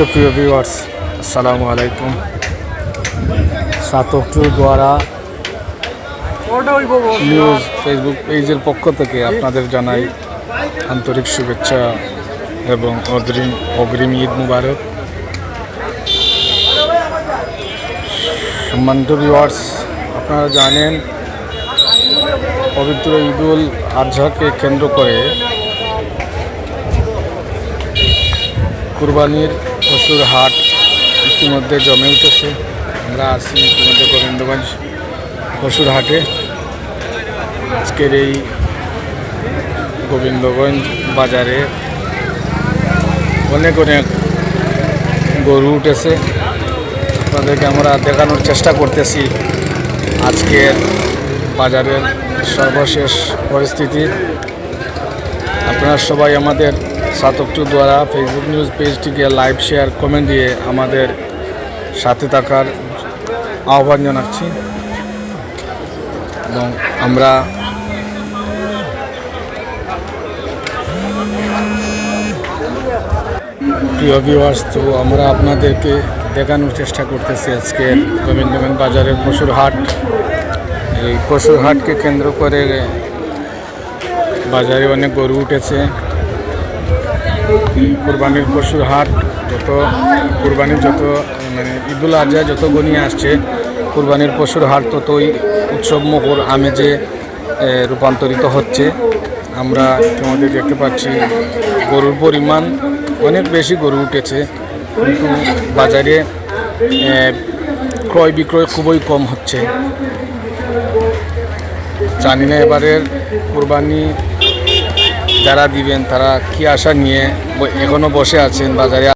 সুপ্রিয় ভিউয়ার্স আসসালামু আলাইকুম। সাতকটু দ্বারা নিউজ ফেসবুক পেজের পক্ষ থেকে আপনাদের জানাই আন্তরিক শুভেচ্ছা এবং অগ্রিম অগ্রিম ঈদ মুবারক। সম্মানিত ভিউয়ার্স আপনারা জানেন, পবিত্র ঈদুল আজহাকে কেন্দ্র করে কুরবানির পশুর হাট ইতিমধ্যে জমে উঠেছে। আমরা আছি ইতিমধ্যে গোবিন্দগঞ্জ পশুর হাটে। আজকের এই গোবিন্দগঞ্জ বাজারে অনেক অনেক গরু উঠেছে। আপনাদেরকে আমরা দেখানোর চেষ্টা করতেছি আজকের বাজারের সর্বশেষ পরিস্থিতি। আপনারা সবাই আমাদের সাতকটু দ্বারা ফেসবুক নিউজ পেজটিকে লাইভ শেয়ার কমেন্ট দিয়ে আমাদের সাথে থাকার আহ্বান জানাচ্ছি। এবং আমরা প্রিয় ভিউয়ার্স তো আমরা আপনাদেরকে দেখানোর চেষ্টা করতেছি আজকের গোবিন্দগঞ্জ বাজারের পশুর হাট। এই পশুর হাটকে কেন্দ্র করে বাজারে অনেক গরু উঠেছে। কুরবানির পশুর হাট, যত কুরবানির যত মানে ঈদুল আজহা যত গনিয়ে আসছে, কুরবানির পশুর হাট ততই উৎসব মুখর আমেজে রূপান্তরিত হচ্ছে। আমরা ইতিমধ্যে দেখতে পাচ্ছি, গরুর পরিমাণ অনেক বেশি গরু উঠেছে, কিন্তু বাজারে ক্রয় বিক্রয় খুবই কম হচ্ছে। জানি না এবারের কোরবানি যারা দিবেন তারা কি আশা নিয়ে এখনও বসে আছেন বাজারে